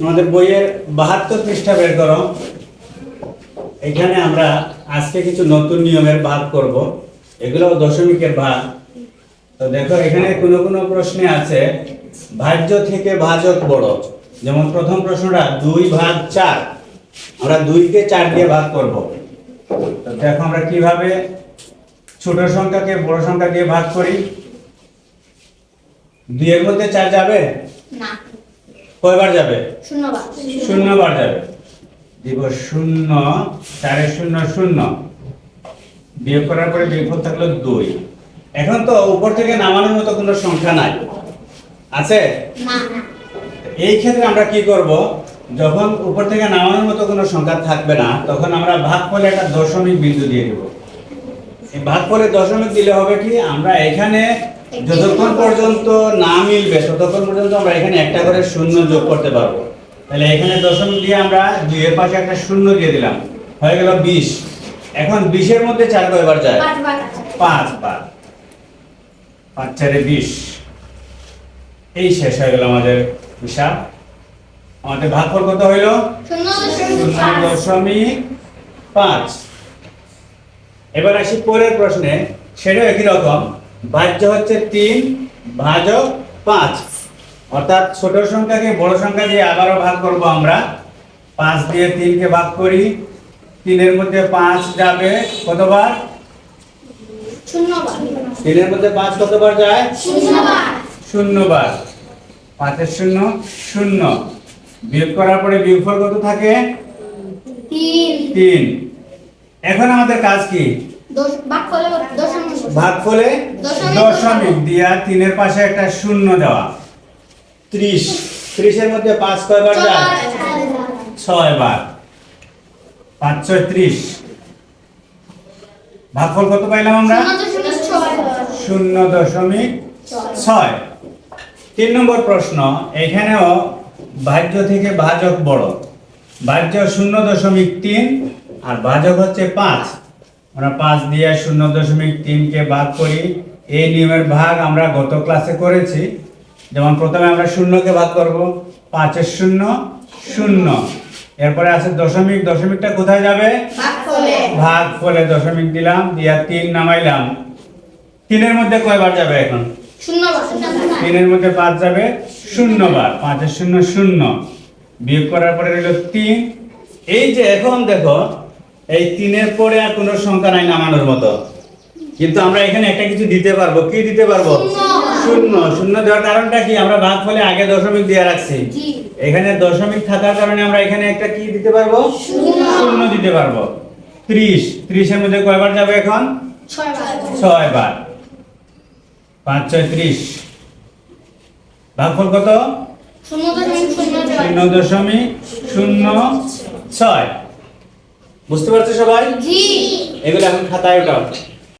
আমাদের বইয়ের বাহাত্তর পৃষ্ঠা বের করো। এখানে আমরা আজকে কিছু নতুন নিয়মের ভাগ করব। এগুলো দশমিকের ভাগ। তো দেখো, এখানে কোনো কোনো প্রশ্নে আছে, ভাজ্য থেকে ভাজক বড়। যেমন প্রথম প্রশ্নটা, দুই ভাগ চার। আমরা দুইকে চার দিয়ে ভাগ করব। তো দেখো আমরা কীভাবে ছোট সংখ্যাকে বড় সংখ্যা দিয়ে ভাগ করি? দুইয়ের মধ্যে চার যাবে? না। কয়বার যাবে? শূন্যবার। শূন্য বার যাবে। দিব শূন্য চারে শূন্য শূন্য। বিয়োগ করার পরে বিয়োগফল থাকল দুই। এখন তো উপর থেকে নামানোর মতো কোনো সংখ্যা নাই। আছে? এই ক্ষেত্রে আমরা কি করব? যখন উপর থেকে নামানোর মতো কোনো সংখ্যা থাকবে না তখন আমরা ভাগ করে একটা দশমিক বিন্দু দিয়ে দেব। এই ভাগ করে দশমিক দিলে হবে কি? আমরা এখানে যতক্ষণ পর্যন্ত না মিলবে ততক্ষণ পর্যন্ত আমরা এখানে একটা করে শূন্য যোগ করতে পারব। তাহলে এখানে দশমিক দিয়ে আমরা দুইয়ের পাশে একটা শূন্য দিয়ে দিলাম। হয়ে গেল বিশ। এখন বিশের মধ্যে চার কয়বার যায়? পাঁচ বার পাঁচ চারে বিশ। এই শেষ হয়ে গেল আমাদের হিসাব। আমাদের ভাগফল কত হইল? দশমিক পাঁচ। এবার আসি পরের প্রশ্নে। সেটা একই রকম। ভাজ্য হচ্ছে তিন ভাজক পাঁচ। অর্থাৎ ছোট সংখ্যাকে বড় সংখ্যা দিয়ে আবারও ভাগ করব আমরা। পাঁচ দিয়ে তিনকে ভাগ করি। তিনের মধ্যে পাঁচ যাবে কতবার? তিনের মধ্যে পাঁচ কতবার যায়? শূন্যবার। পাঁচের শূন্য শূন্য। বিয়োগ করার পরে বিয়োগফল কত থাকে? তিন। এখন আমাদের কাজ কি? ভাগফলে দশমিক দিয়া তিনের পাশে একটা শূন্য দেওয়া। ত্রিশ। ত্রিশের মধ্যে পাঁচ কয়বার যায়? ছয় বার। পাঁচ ছয় ত্রিশ। ভাগফল কত পাইলাম আমরা? শূন্য দশমিক ছয়। শূন্য দশমিক ছয়। তিন নম্বর প্রশ্ন এখানেও ভাজ্য থেকে ভাজক বড়। ভাজ্য শূন্য দশমিক তিন আর ভাজক হচ্ছে পাঁচ। আমরা পাঁচ দিয়ে শূন্য দশমিক তিনকে ভাগ করি। এই নিয়মের ভাগ আমরা গত ক্লাসে করেছি। যেমন প্রথমে আমরা শূন্যকে ভাগ করব পাঁচের শূন্য শূন্য। এরপরে আছে দশমিক দশমিকটা কোথায় যাবে? ভাগ ফলে। দশমিক দিলাম দিয়া তিন নামাইলাম। তিনের মধ্যে কয়বার যাবে এখন? শূন্যবার তিনের মধ্যে পাঁচ যাবে শূন্য বার। পাঁচের শূন্য শূন্য। বিয়োগ করার পরে রইল তিন। এই যে এখন দেখো এই তিনের পরে আর কোনো সংখ্যা নাই নামানোর মতো। কিন্তু আমরা এখানে একটা কিছু দিতে পারব। কি দিতে পারব? শূন্য। শূন্য। দেওয়ার কারণটা কি? আমরা ভাগ ফলে আগে দশমিক দিয়ে রাখছি। এখানে দশমিক থাকার কারণে আমরা এখানে একটা কি দিতে পারব? শূন্য। দিতে পারব। ত্রিশ। ত্রিশের মধ্যে কয়বার যাবে এখন? ছয় বার পাঁচ ছয় ত্রিশ। ভাগফল কত? শূন্য দশমিক শূন্য ছয় শূন্য দশমিক শূন্য ছয় বুঝতে পারছ সবাই? জি। এগুলো এখন খাতায় উঠাও।